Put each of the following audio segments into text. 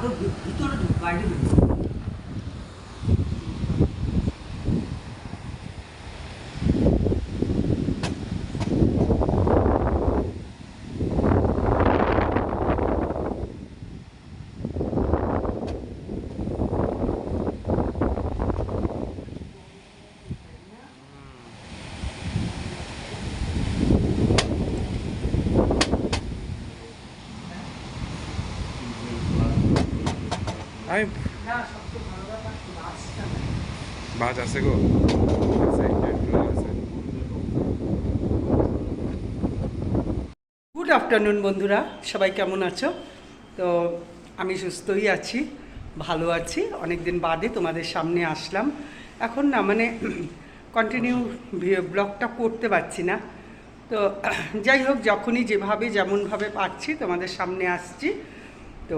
আরো ভি- ভিতরে ঢুক বাইরে ঢুক গুড আফটারনুন বন্ধুরা। সবাই কেমন আছো? তো আমি সুস্থই আছি, ভালো আছি। অনেক দিন বাদে তোমাদের সামনে আসলাম। এখন না মানে কন্টিনিউ ব্লগটা করতে পারছি না। তো যাই হোক, যখনই যেভাবে, যেমনভাবে পারছি, তোমাদের সামনে আসছি। তো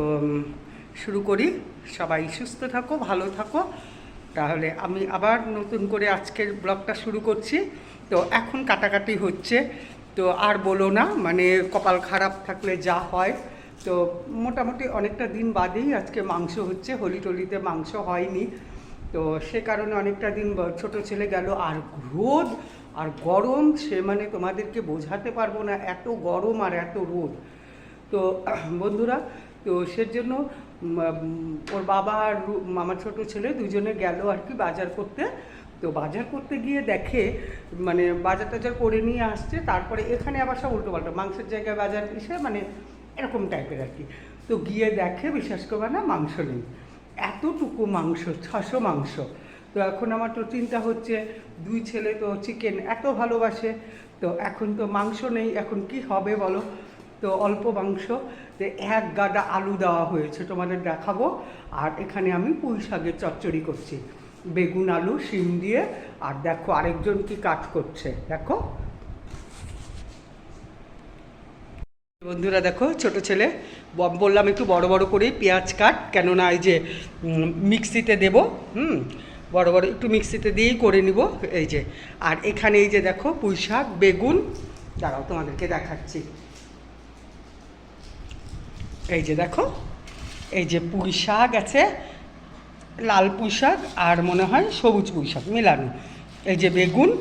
শুরু করি। সবাই সুস্থ থাকো, ভালো থাকো। তাহলে আমি আবার নতুন করে আজকের ব্লগটা শুরু করছি। তো এখন কাটাকাটি হচ্ছে। তো আর বলো না মানে কপাল খারাপ থাকলে যা হয়। তো মোটামুটি অনেকটা দিন বাদেই আজকে মাংস হচ্ছে, হোলি টোলিতে মাংস হয়নি। তো সে কারণে অনেকটা দিন ছোট ছেলে গেল। আর রোদ, আর গরম, সে মানে তোমাদেরকে বোঝাতে পারব না, এত গরম আর এত রোদ। তো বন্ধুরা তো সেজন্য ওর বাবা আর আমার ছোট ছেলে দুজনে গেল আর কি বাজার করতে। তো বাজার করতে গিয়ে দেখে মানে বাজার টাজার করে নিয়ে আসছে, তারপরে এখানে আবার সব উল্টো পাল্টা মাংসের জায়গায় বাজার এসে মানে এরকম টাইপের আর কি। তো গিয়ে দেখে বিশ্বাস করবে না, মাংস নেই। এতটুকু মাংস, ছশো মাংস। তো এখন আমার তো চিন্তা হচ্ছে, দুই ছেলে তো চিকেন এত ভালোবাসে, তো এখন তো মাংস নেই, এখন কি হবে বলো? তো অল্প মাংস, তো এক গাদা আলু দেওয়া হয়েছে, তোমাদের দেখাবো। আর এখানে আমি পুঁই শাকের চচ্চড়ি করছি। বেগুন, আলু, শিম দিয়ে, আর দেখো আরেকজন কি কাজ করছে, দেখো। বন্ধুরা দেখো, ছোট ছেলে বললাম একটু বড় বড় করে পেঁয়াজ কাট, কেননা এই যে মিক্সিতে দেব, হুম, বড় বড় একটু মিক্সিতে দিয়েই করে নিব, এই যে। আর এখানে এই যে দেখো পুঁই শাক, বেগুন, দাঁড়াও তোমাদেরকে দেখাচ্ছি। এই যে দেখো, এই যে পুঁই শাক আছে, লাল পুঁই শাক আর মনে হয় সবুজ পুঁই শাক মেলানো। এই যে বেগুন,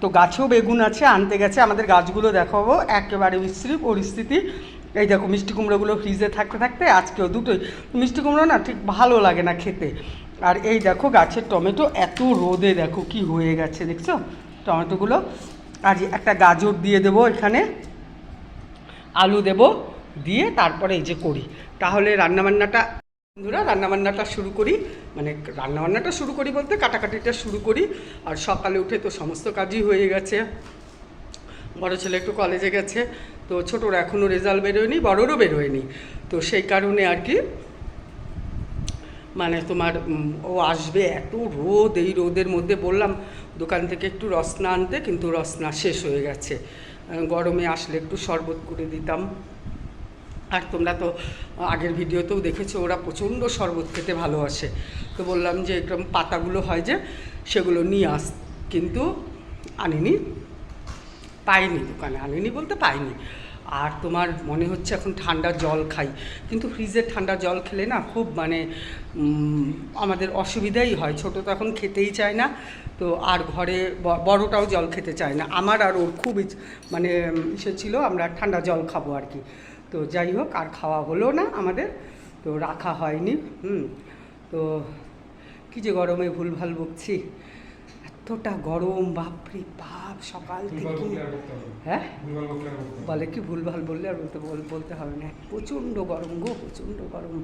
তো গাছেও বেগুন আছে, আনতে গেছে। আমাদের গাছগুলো দেখাবো, একেবারে বিশ্রী পরিস্থিতি। এই দেখো, মিষ্টি কুমড়োগুলো ফ্রিজে থাকতে থাকতে আজকেও দুটোই। মিষ্টি কুমড়ো না ঠিক ভালো লাগে না খেতে। আর এই দেখো, গাছের টমেটো এত রোদে দেখো কি হয়ে গেছে, দেখছ? টমেটোগুলো। আর একটা গাজর দিয়ে দেবো এখানে। আলু দেব। দিয়ে তারপরে এই যে করি। তাহলে রান্নাবান্নাটা, বন্ধুরা, রান্নাবান্নাটা শুরু করি। মানে রান্নাবান্নাটা শুরু করি বলতে কাটাকাটিটা শুরু করি। আর সকালে উঠে তো সমস্ত কাজই হয়ে গেছে। বড় ছেলে একটু কলেজে গেছে, তো ছোটোর এখনও রেজাল্ট বেরোয়নি, বড়োরও বেরোয়নি। তো সেই কারণে আর কি মানে তোমার ও আসবে এত রোদ, এই রোদের মধ্যে বললাম, দোকান থেকে একটু রসনা আনতে, কিন্তু রসনা শেষ হয়ে গেছে। গরমে আসলে একটু শরবত করে দিতাম। আর তোমরা তো আগের ভিডিওতেও দেখেছ, ওরা প্রচণ্ড শরবত খেতে ভালোবাসে। তো বললাম যে একদম পাতাগুলো হয় যে, সেগুলো নিয়ে আস। কিন্তু আনিনি, পাইনি দোকানে। আনিনি বলতে পাইনি। আর তোমার মনে হচ্ছে এখন ঠান্ডা জল খাই। কিন্তু ফ্রিজের ঠান্ডা জল খেলে না খুব মানে আমাদের অসুবিধাই হয়। ছোটো তো এখন খেতেই চায় না। তো আর ঘরে বড়টাও জল খেতে চায় না। আমার আর ওর খুব মানে ইসে ছিল আমরা ঠান্ডা জল খাব আর কি। তো যাই হোক আর খাওয়া হলো না আমাদের তো রাখা হয়নি হুম। তো কী যে গরমে ভুলভাল বকছি এতটা গরম বাপরে বাপ সকাল থেকে। হ্যাঁ? বলে কি ভুলভাল বললে আর বলতে বল- বলতে হবে না প্রচণ্ড গরম গো প্রচণ্ড গরম।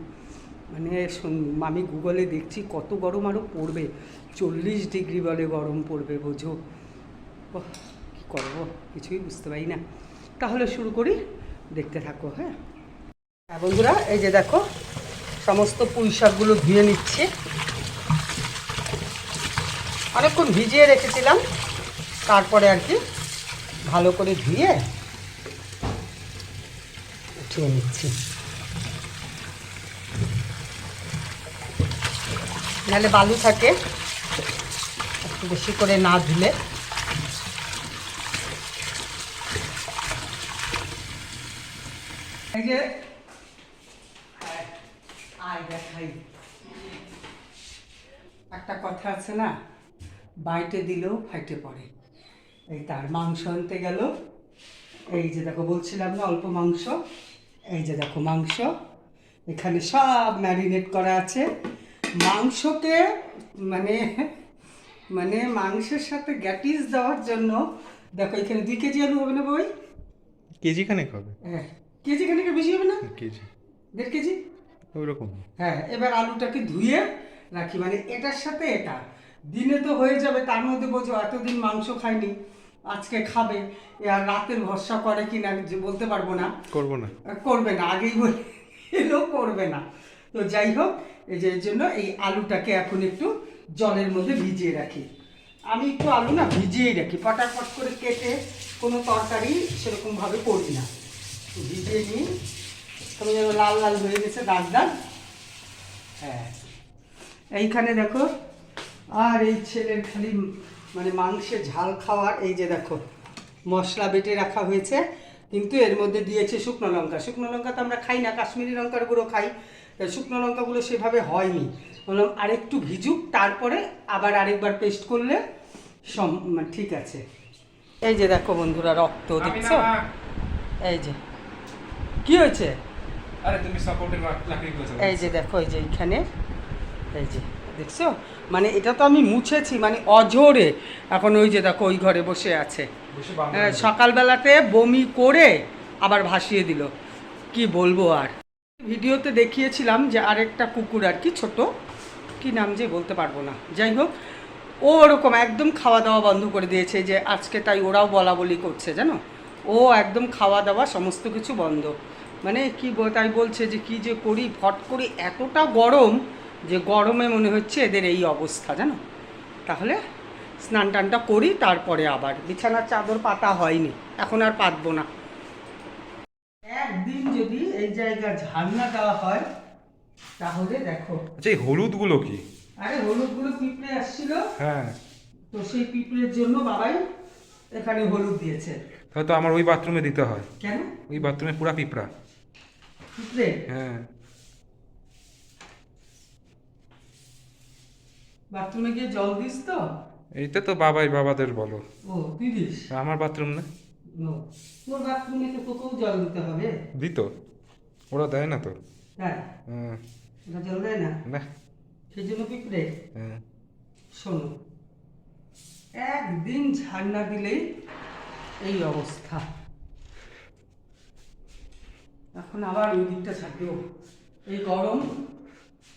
মানে শুন- আমি গুগলে দেখছি কত গরম আরও পড়বে চল্লিশ ডিগ্রি বলে গরম পড়বে বোঝো। কী করব কিছুই বুঝতে পারি না। তাহলে শুরু করি। দেখতে থাকো হ্যাঁ? হ্যাঁ বন্ধুরা, এই যে দেখো, সমস্ত পুঁই শাকগুলো ধুয়ে নিচ্ছি। অনেকক্ষণ ভিজিয়ে রেখেছিলাম, তারপরে আর কি ভালো করে ধুয়ে উঠিয়ে নিচ্ছি। নাহলে বালু থাকে, একটু বেশি করে না ধুলে। আয় আয় দেখাই। একটা কথা আছে না বাইটে দিলেও ফাইটে পড়ে। এই তার মাংস আনতে গেল। এই যে দেখো বলছিলাম না অল্প মাংস? এই যে দেখো মাংস। এখানে সব ম্যারিনেট করা আছে। মাংসকে মানে মানে মাংসের সাথে গ্যাটিস দেওয়ার জন্য দেখো এখানে দুই কেজি আলু হবে না বই? কেজি খানেক হবে। হ্যাঁ। কেজি খানিকের বেশি হবে না? কেজি। দেড় কেজি? ওই রকম হ্যাঁ এবার আলুটাকে ধুয়ে রাখি মানে এটার সাথে এটা। দিনে তো হয়ে যাবে তার মধ্যে বোঝো এতদিন মাংস খায়নি আজকে খাবে আর রাতের ভরসা করে কি না যে বলতে পারব না। করব না। করবে না আগেই বলে এলো করবে না। তো যাই হোক এই যে এর জন্য এই আলুটাকে এখন একটু জলের মধ্যে ভিজিয়ে রাখি। আমি একটু আলু না ভিজিয়েই রাখি পটাপট করে কেটে কোনো তরকারি সেরকমভাবে করি না। ভিজিয়ে নিই তবে যেন লাল লাল হয়ে গেছে দাগ দাগ। হ্যাঁ। এইখানে দেখো আর এই ছেলের খালি মানে মাংসের ঝাল খাওয়ার এই যে দেখো মশলা বেটে রাখা হয়েছে। কিন্তু এর মধ্যে দিয়েছে শুকনো লঙ্কা। শুকনো লঙ্কা তো আমরা খাই না কাশ্মীরি লঙ্কার গুঁড়ো খাই। শুকনো লঙ্কাগুলো সেভাবে হয়নি। বললাম আরেকটু ভিজুক তারপরে আবার আরেকবার পেস্ট করলে সম মানে ঠিক আছে। এই যে দেখো বন্ধুরা রক্ত দেখছ? এই যে। কি হয়েছে? আরে তুমি সাপোর্টের লাকড়ি এই যে দেখো এই যে এইখানে এই যে দেখছ? মানে এটা তো আমি মুছেছি মানে অজোরে এখন ওই যে দেখো ওই ঘরে বসে আছে। হ্যাঁ, সকালবেলাতে বমি করে আবার ভাসিয়ে দিল। কি বলব আর? ভিডিওতে দেখিয়েছিলাম যে আরেকটা কুকুর আর কি ছোট। কি নাম যে বলতে পারব না। যাই হোক ও ওরকম একদম খাওয়া দাওয়া বন্ধ করে দিয়েছে যে আজকে তাই ওরাও বলা বলি করছে জানো? ও একদম খাওয়া দাওয়া সমস্ত কিছু বন্ধ। মানে কি তাই বলছে যে কি যে করি ফট করি এতটা গরম যে গরমে মনে হচ্ছে এদের এই অবস্থা জানো? তাহলে স্নান টানটা করি তারপরে আবার। বিছানার চাদর পাতা হয়নি এখন আর পাতবো না। একদিন যদি এই জায়গা ঝান্না দেওয়া হয় তাহলে দেখো। আচ্ছা এই হলুদগুলো কি? আরে হলুদগুলো পিঁপড়ে আসছিল। হ্যাঁ। তো সেই পিঁপড়ের জন্য বাবাই এখানে হলুদ দিয়েছে। তাহলে তো আমার ওই বাথরুমে দিতে হয়। কেন? ওই বাথরুমে পুরা পিঁপড়া। পিঁপড়ে? হ্যাঁ। বাথরুমে গিয়ে জল দিস তো? এইটা তো বাবাই বাবাদের বলো। ও তুই দিস আমার বাথরুম না? তোর বাথরুমে তো তোকেও জল দিতে হবে। দিত। ওরা দেয় না তো। হ্যাঁ। হ্যাঁ, ওটা জল দেয় না? না। সেই জন্য পিঁপড়ে? হ্যাঁ। শোনো একদিন ঝান্না দিলেই এই অবস্থা। এখন আবার ওই দিকটা ছাড়বেও এই গরম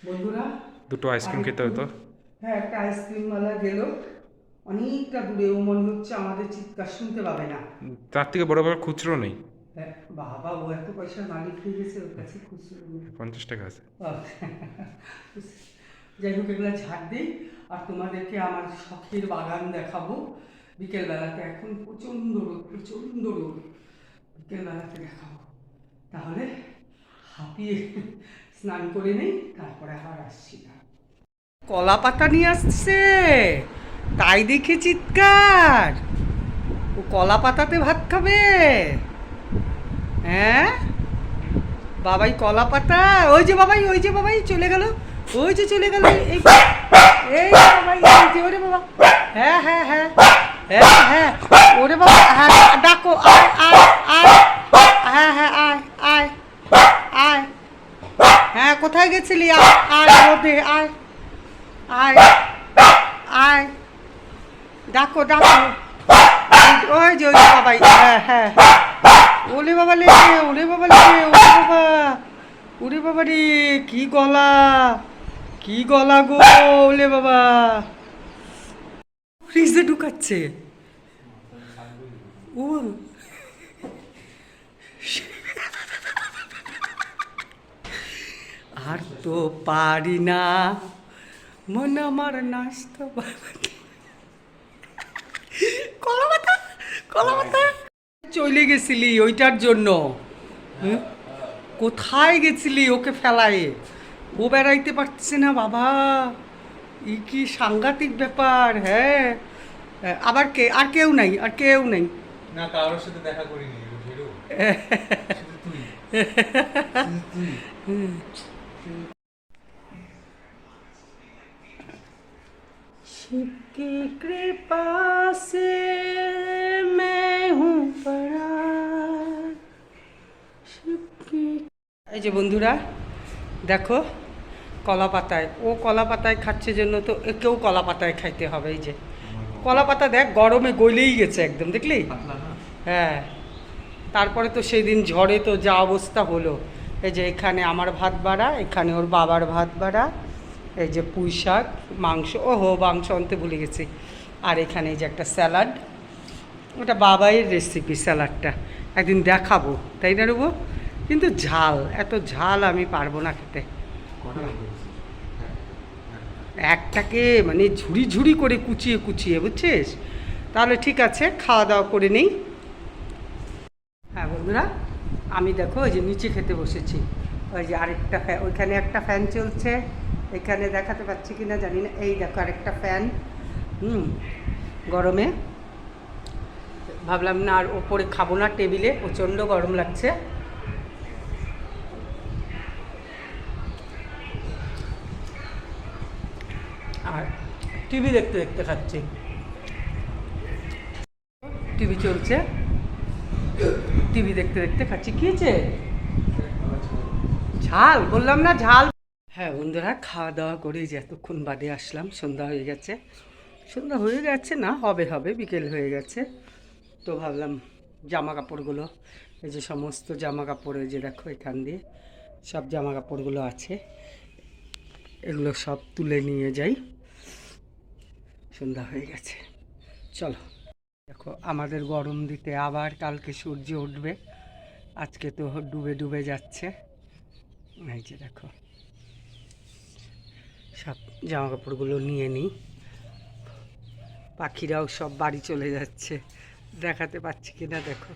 বন্ধুরা। দুটো আইসক্রিম খেতে হতো হ্যাঁ একটা আইসক্রিমওয়ালা গেল। অনেকটা দূরে ও মনে হচ্ছে আমাদের চিৎকার শুনতে পাবে না। তার থেকে বড় বড় খুচরো নেই। হ্যাঁ, বাবা ও এত পয়সার মালিক হয়ে গেছে ওর কাছে খুচরো। পঞ্চাশ টাকা আছে। যাই হোক এগুলো ছাড় দিই। আর তোমাদেরকে আমার শখের বাগান দেখাবো। বিকেলবেলাতে এখন প্রচণ্ড রোদ প্রচণ্ড রোদ। বিকেলবেলাতে দেখাবো তাহলে হাঁপিয়ে স্নান করে নেই, তারপরে আবার আসছি না। কলা পাতা নিয়ে আসছে। তাই দেখে চিৎকার। ও কলা পাতাতে ভাত খাবে? হ্যাঁ? বাবাই কলা পাতা। ওই যে বাবাই, ওই যে বাবাই চলে গেল। ওই যে চলে গেল। এই বাবাই, এই যে, ওরে বাবা। হ্যাঁ হ্যাঁ হ্যাঁ। হ্যাঁ হ্যাঁ। ওরে বাবা হ্যাঁ ডাকো, আয় আয় আয়। হ্যাঁ হ্যাঁ আয় আয় আয়। হ্যাঁ কোথায় গেছিলি? আয় আয়, রোদে, আয় আয় আয়। ডাকো ডাকো। ওই যে, ওই বাবাই হ্যাঁ হ্যাঁ। ওলে বাবা লে ওলে বাবা লে ওলে বাবা। ওরে বাবা রে, কি গলা কি গলা গো ওলে বাবা। ফ্রিজে ঢুকাচ্ছে। ও আর তো পারি না। মন আমার পাতা চলে গেছিলি ওইটার জন্য? কোথায় গেছিলি ওকে ফেলায়? ও বেড়াইতে পারছে না বাবা। ই কি সাংঘাতিক ব্যাপার হ্যাঁ, আবার কে আর কেউ নাই আর কেউ নাই। না, কারোর সাথে দেখা করিনি ভেরু তুই। তুই। की कृपा से এই যে বন্ধুরা, দেখো কলা পাতায় ও কলা পাতায় খাচ্ছে জন্য তো একেও কলা পাতায় খাইতে হবে, এই যে। কলা পাতা দেখ গরমে গলেই গেছে একদম দেখলি? হ্যাঁ। তারপরে তো সেই দিন ঝড়ে তো যা অবস্থা হলো। এই যে এখানে আমার ভাত বাড়া এখানে ওর বাবার ভাত বাড়া এই যে পুঁই শাক মাংস ও হো মাংস আনতে ভুলে গেছি। আর এখানে এই যে একটা স্যালাড ওটা বাবাইয়ের রেসিপি স্যালাডটা। একদিন দেখাবো তাই না রুবো? কিন্তু ঝাল এত ঝাল আমি পারব না খেতে। একটাকে মানে ঝুড়ি ঝুড়ি করে কুচিয়ে কুচিয়ে, বুঝছিস? তাহলে ঠিক আছে, খাওয়া দাওয়া করে নেই। হ্যাঁ বন্ধুরা, আমি দেখো ওই যে নিচে খেতে বসেছি। ওই যে আরেকটা ফ্যান ওইখানে একটা ফ্যান চলছে। এখানে দেখাতে পাচ্ছি কি না জানি না। এই দেখো আরেকটা ফ্যান। হুম, গরমে। ভাবলাম না আর ওপরে খাব না, টেবিলে প্রচণ্ড গরম লাগছে আর টিভি দেখতে দেখতে খাচ্ছি। টিভি চলছে। টিভি দেখতে দেখতে খাচ্ছি। কি হয়েছে? ঝাল, বললাম না ঝাল। হ্যাঁ বন্ধুরা, খাওয়া দাওয়া করে যে এতক্ষণ বাদে আসলাম, সন্ধ্যা হয়ে গেছে। সন্ধ্যা হয়ে গেছে না, হবে হবে, বিকেল হয়ে গেছে। তো ভাবলাম জামা কাপড়গুলো এই যে সমস্ত জামা কাপড় যে দেখো এখান দিয়ে, সব জামা কাপড়গুলো আছে। এগুলো সব তুলে নিয়ে যাই। সন্ধ্যা হয়ে গেছে। চলো। দেখো, আমাদের গরম দিতে আবার কালকে সূর্য উঠবে। আজকে তো ডুবে ডুবে যাচ্ছে। এই যে দেখো। সব জামা কাপড়গুলো নিয়ে নিই। পাখিরাও সব বাড়ি চলে যাচ্ছে। দেখাতে পাচ্ছি কি না দেখো।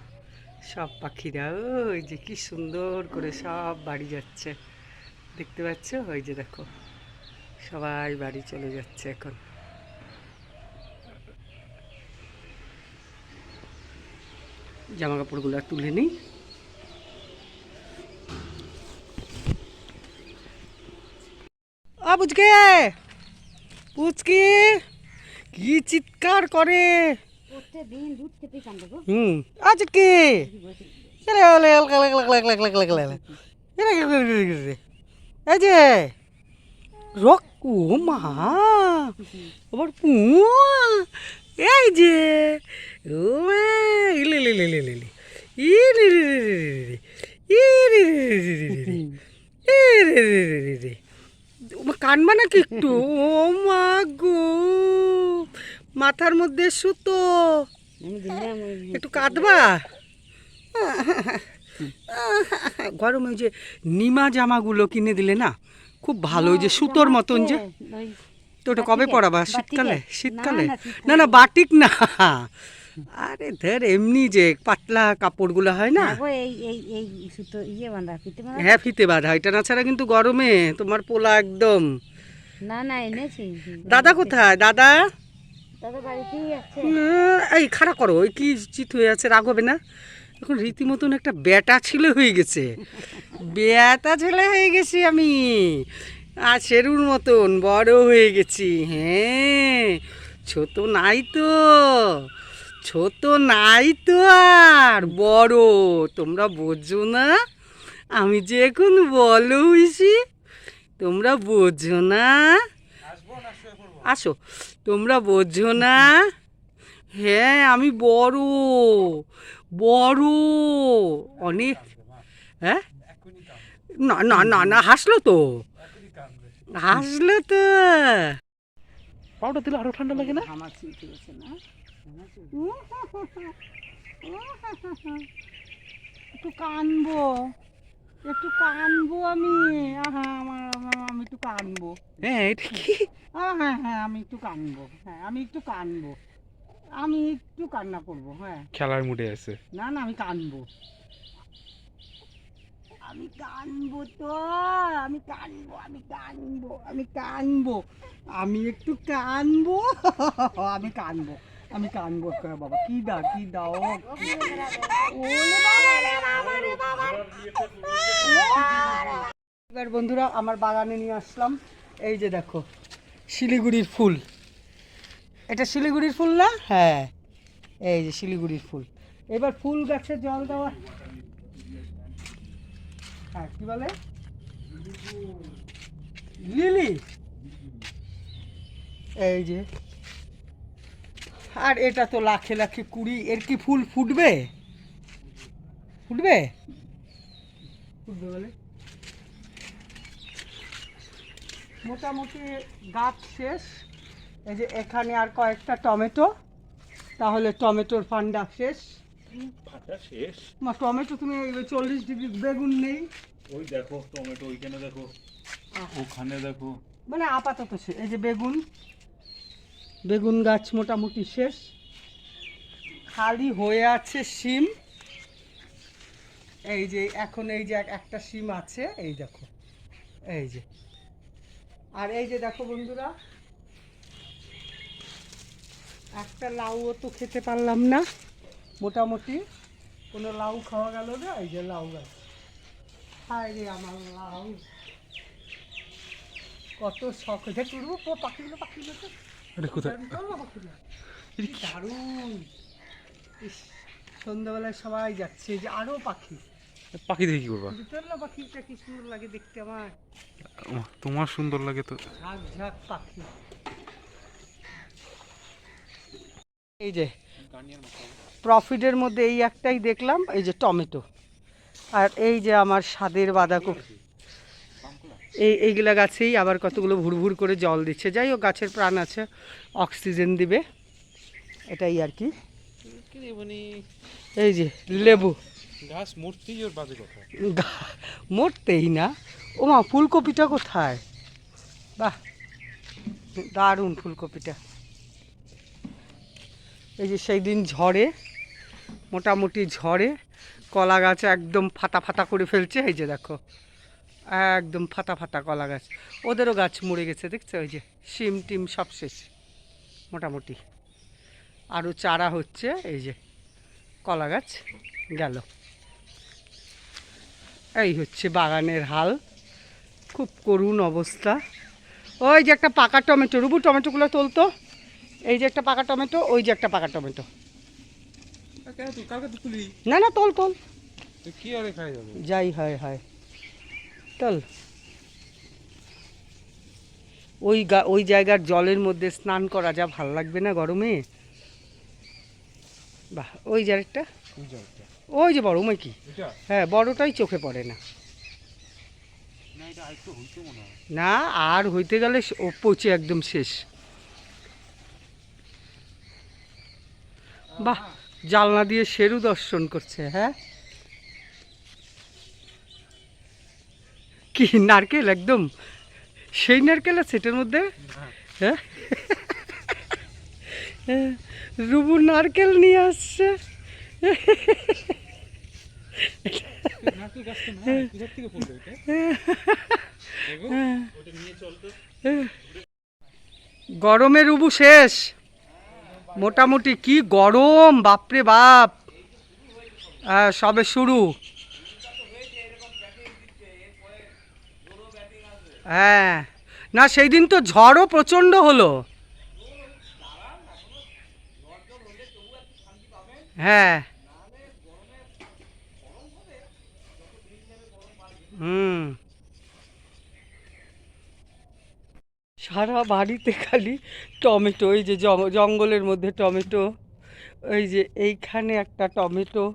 সব পাখিরা, ওই যে কি সুন্দর করে সব বাড়ি যাচ্ছে। দেখতে পাচ্ছ? ওই যে দেখো। সবাই বাড়ি চলে যাচ্ছে এখন। জামা কাপড়গুলো আর তুলে নিই বুঝকে পুচকি কি চিৎকার করে হুম আজকে এই যে রক মা আবার এই যে ইলে লে লে লে লে লে ইলে লে লে লে লে লে ইলে লে লে লে লে লে ইলে লে লে লে লে কানবা নাকি একটু ও মা গো মাথার মধ্যে সুতো একটু কাঁদবা গরম ওই যে নিমা জামাগুলো কিনে দিলে না খুব ভালো ওই যে সুতোর মতন যে তো ওটা কবে পড়াবা? শীতকালে? শীতকালে? না, না বাটিক না। আরে ধর এমনি যে পাতলা কাপড়গুলো হয় না? ইয়ে হ্যাঁ ফিতে বাঁধা। এটা না ছাড়া কিন্তু গরমে তোমার পোলা একদম। না না এনেছি। দাদা কোথায়? দাদা? এই খাড়া করো ওই কি চিত হয়ে আছে রাগ হবে না। এখন রীতিমতন একটা বেটা ছেলে হয়ে গেছে। বেটা ছেলে হয়ে গেছি আমি। আর শেরুর মতন বড় হয়ে গেছি হ্যাঁ। ছোট নাই তো ছোট নাই তো আর বড় তোমরা বোঝো না? আমি যে এখন বলো হইছি তোমরা বোঝো না? আসো তোমরা বোঝো না? হ্যাঁ আমি বড় বড় অনেক হ্যাঁ? না না না না হাসলো তো? হাসলো তো। পাউডার দিলে আরও ঠান্ডা লাগে না? আমার চিনতে গেছে না একটু কানবো একটু কানবো আমি। আহা আমার- আমি একটু কানবো। হ্যাঁ এটা কি? হ্যাঁ হ্যাঁ আমি একটু কানবো। হ্যাঁ আমি একটু কানবো। আমি একটু কান্না করব হ্যাঁ। খেলার মুডে আছে। না না আমি কানবো। আমি কানবো তো আমি কানবো আমি কানবো আমি কানবো, আমি একটু কানবো, আমি কানবো আমি কানবো বাবা, কি দা, কি দাও এবার বন্ধুরা আমার বাগানে নিয়ে আসলাম, এই যে দেখো, শিলিগুড়ির ফুল। এটা শিলিগুড়ির ফুল না? হ্যাঁ এই যে শিলিগুড়ির ফুল। এবার ফুল গাছে জল দেওয়া হ্যাঁ কি বলে? লিলি। এই যে। আর এটা তো লাখে লাখে কুড়ি, এর কি ফুল ফুটবে? ফুটবে? ফুটবে বলে। মোটামুটি গাছ শেষ। এই যে এখানে আর কয়েকটা টমেটো। তাহলে টমেটোর ফান্ডা শেষ। শেষ। মা টমেটো তুমি চল্লিশ ডিগ্রি বেগুন নেই। ওই দেখো টমেটো ওইখানে দেখো ওখানে দেখো। মানে আপাতত শেষ এই যে বেগুন। বেগুন গাছ মোটামুটি শেষ। খালি হয়ে আছে শিম। এই যে এখন এই যে একটা শিম আছে এই দেখো এই যে। আর এই যে দেখো বন্ধুরা একটা লাউও তো খেতে পারলাম না। মোটামুটি কোনো লাউ খাওয়া গেল না? এই যে লাউ গাছ। হায় রে আমার লাউ। কত শখ। উড়বো ও পাখিগুলো পাখিগুলো তো এটা কোথায়? দারুণ ইস সন্ধ্যাবেলায় সবাই যাচ্ছে এই যে আরও পাখি। পাখি দেখে কি করবা? না পাখিটা কি সুন্দর লাগে দেখতে আমার? তোমার সুন্দর লাগে তো। ঝাঁক ঝাঁক পাখি। এই যে প্রফিটের মধ্যে এই একটাই দেখলাম এই যে টমেটো। আর এই যে আমার স্বাদের বাঁধাকপি। এই এইগুলা গাছেই আবার কতগুলো ভুরভুর করে জল দিচ্ছে। যাই হোক গাছের প্রাণ আছে অক্সিজেন দিবে। এটাই আর কি। এই যে লেবু। ঘাস মূর্তিই ওর বাজে কথা। মরতেই না। ও মা ফুলকপিটা কোথায়? বাহ দারুণ ফুলকপিটা। এই যে সেই দিন ঝড়ে, মোটামুটি ঝড়ে, কলা গাছ একদম ফাটা ফাটা করে ফেলছে, এই যে দেখো, একদম ফাটা ফাটা কলা গাছ। ওদেরও গাছ মরে গেছে, দেখছ? ওই যে শিম টিম সব শেষ, মোটামুটি। আরও চারা হচ্ছে, এই যে কলা গাছ গেল। এই হচ্ছে বাগানের হাল, খুব করুণ অবস্থা। ওই যে একটা পাকা টমেটো, রুবু টমেটোগুলো তোলতো? এই যে একটা পাকা টমেটো ওই যে একটা পাকা টমেটো। না না তোল তোল। যাই হয় হয়। তোল। ওই গা ওই জায়গার জলের মধ্যে স্নান করা যা ভালো লাগবে না গরমে? বাহ ওই যে আরেকটা। ওই যে বড় ওই কি? হ্যাঁ বড়টাই চোখে পড়ে না। না আর হইতে গেলে ও পচে একদম শেষ। বাহ জালনা দিয়ে শেরু দর্শন করছে হ্যাঁ? কি নারকেল একদম? সেই নারকেল আছে এটার মধ্যে? হ্যাঁ? হ্যাঁ, রুবু নারকেল নিয়ে আসছে। তো গরমে রুবু শেষ। মোটামুটি কি গরম, বাপরে বাপ। হ্যাঁ সবে শুরু। হ্যাঁ না সেই দিন তো ঝড়ও প্রচণ্ড হলো। হ্যাঁ। হুম। সারা বাড়িতে খালি টমেটো এই যে জঙ্গলের মধ্যে টমেটো এই যে এইখানে একটা টমেটো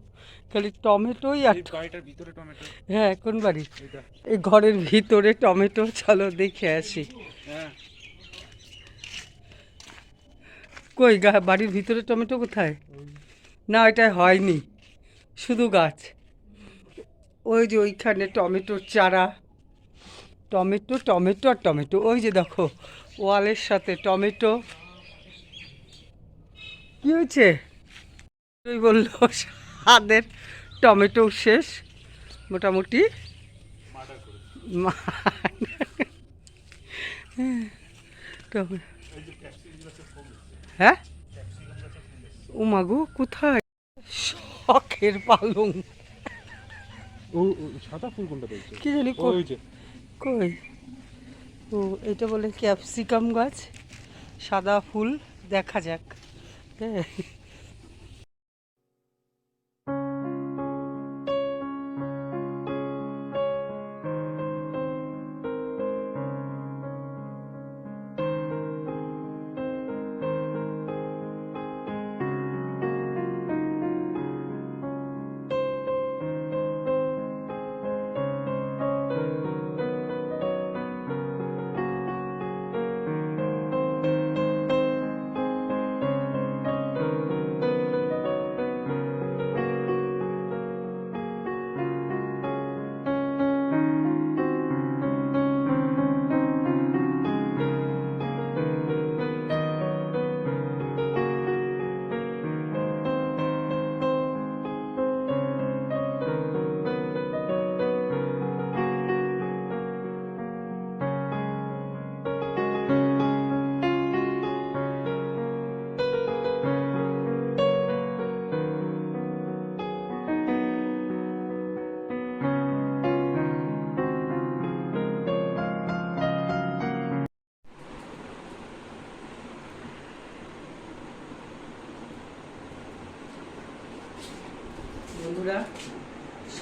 খালি টমেটোই আর হ্যাঁ কোন বাড়ি। এই ঘরের ভিতরে টমেটো চলো দেখে আসি। হ্যাঁ। কই গা বাড়ির ভিতরে টমেটো কোথায়? না এটা হয়নি শুধু গাছ। ওই যে ওইখানে টমেটোর চারা। টমেটো টমেটো আর টমেটো। ওই যে দেখো ওয়ালের সাথে টমেটো। কি হয়েছে? ওই বলল স্বাদের টমেটো শেষ মোটামুটি। হ্যাঁ? ও মাগো কোথায়? শখের পালং। ও সাদা ফুল কোনটা কি জানি কই? ও এটা বলে ক্যাপসিকাম গাছ সাদা ফুল দেখা যাক। হ্যাঁ।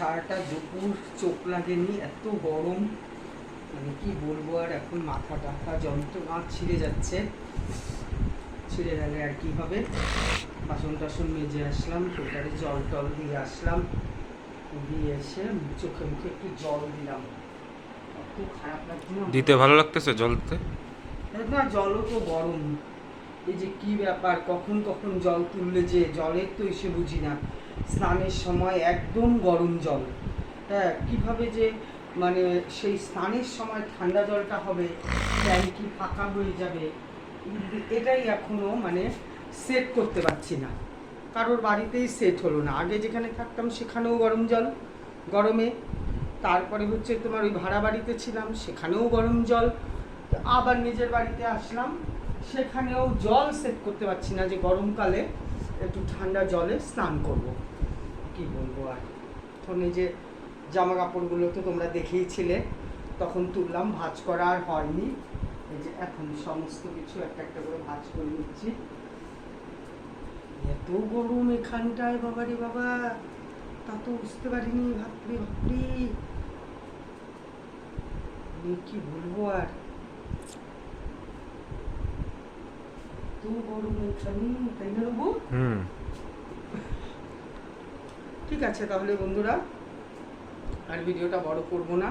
সারাটা দুপুর চোখ লাগেনি এত গরম। মানে কি বলব আর এখন মাথা টাথা যন্ত্রণা ছিঁড়ে যাচ্ছে। ছিঁড়ে গেলে আর কি হবে? বাসন টাসন মেজে আসলাম ফিল্টারে জল টল দিয়ে আসলাম। দিয়ে এসে চোখে মুখে একটু জল দিলাম। খারাপ লাগছে দিতে ভালো লাগতেছে জল দিতে? না জলও তো গরম। এই যে কি ব্যাপার কখন কখন জল তুললে যে জলের তো এসে বুঝি না। স্নানের সময় একদম গরম জল। হ্যাঁ কীভাবে যে মানে সেই স্নানের সময় ঠান্ডা জলটা হবে, ট্যাঙ্কি ফাঁকা হয়ে যাবে, এটাই এখনও মানে সেট করতে পারছি না। কারোর বাড়িতেই সেট হলো না। আগে যেখানে থাকতাম সেখানেও গরম জল, গরমে। তারপরে হচ্ছে তোমার ওই ভাড়া বাড়িতে ছিলাম, সেখানেও গরম জল। আবার নিজের বাড়িতে আসলাম, সেখানেও জল সেট করতে পারছি না যে গরমকালে একটু ঠান্ডা জলে স্নান করব। কি বলব আর? এই যে জামা কাপড়গুলো তো তোমরা দেখেইছিলে তখন তুললাম, ভাঁজ করা আর হয়নি। এই যে এখন সমস্ত কিছু একটা একটা করে ভাঁজ করে নিচ্ছি। এত গরম এখানটায়, বাবারে বাবা! তা তো বুঝতে পারিনি ভাবরি আমি কি বলব আর? এত গরম এখানে, তাই না বাবু হুম। ঠিক আছে তাহলে বন্ধুরা, আর ভিডিওটা বড় করব না।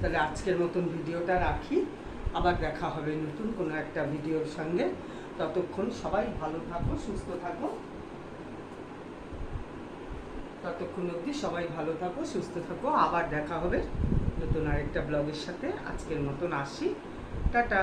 তাহলে আজকের মতন ভিডিওটা রাখি। আবার দেখা হবে নতুন কোনো একটা ভিডিওর সঙ্গে। ততক্ষণ সবাই ভালো থাকো, সুস্থ থাকো। ততক্ষণ অবধি সবাই ভালো থাকো, সুস্থ থাকো। আবার দেখা হবে নতুন আরেকটা ব্লগের সাথে। আজকের মতন আসি। টাটা।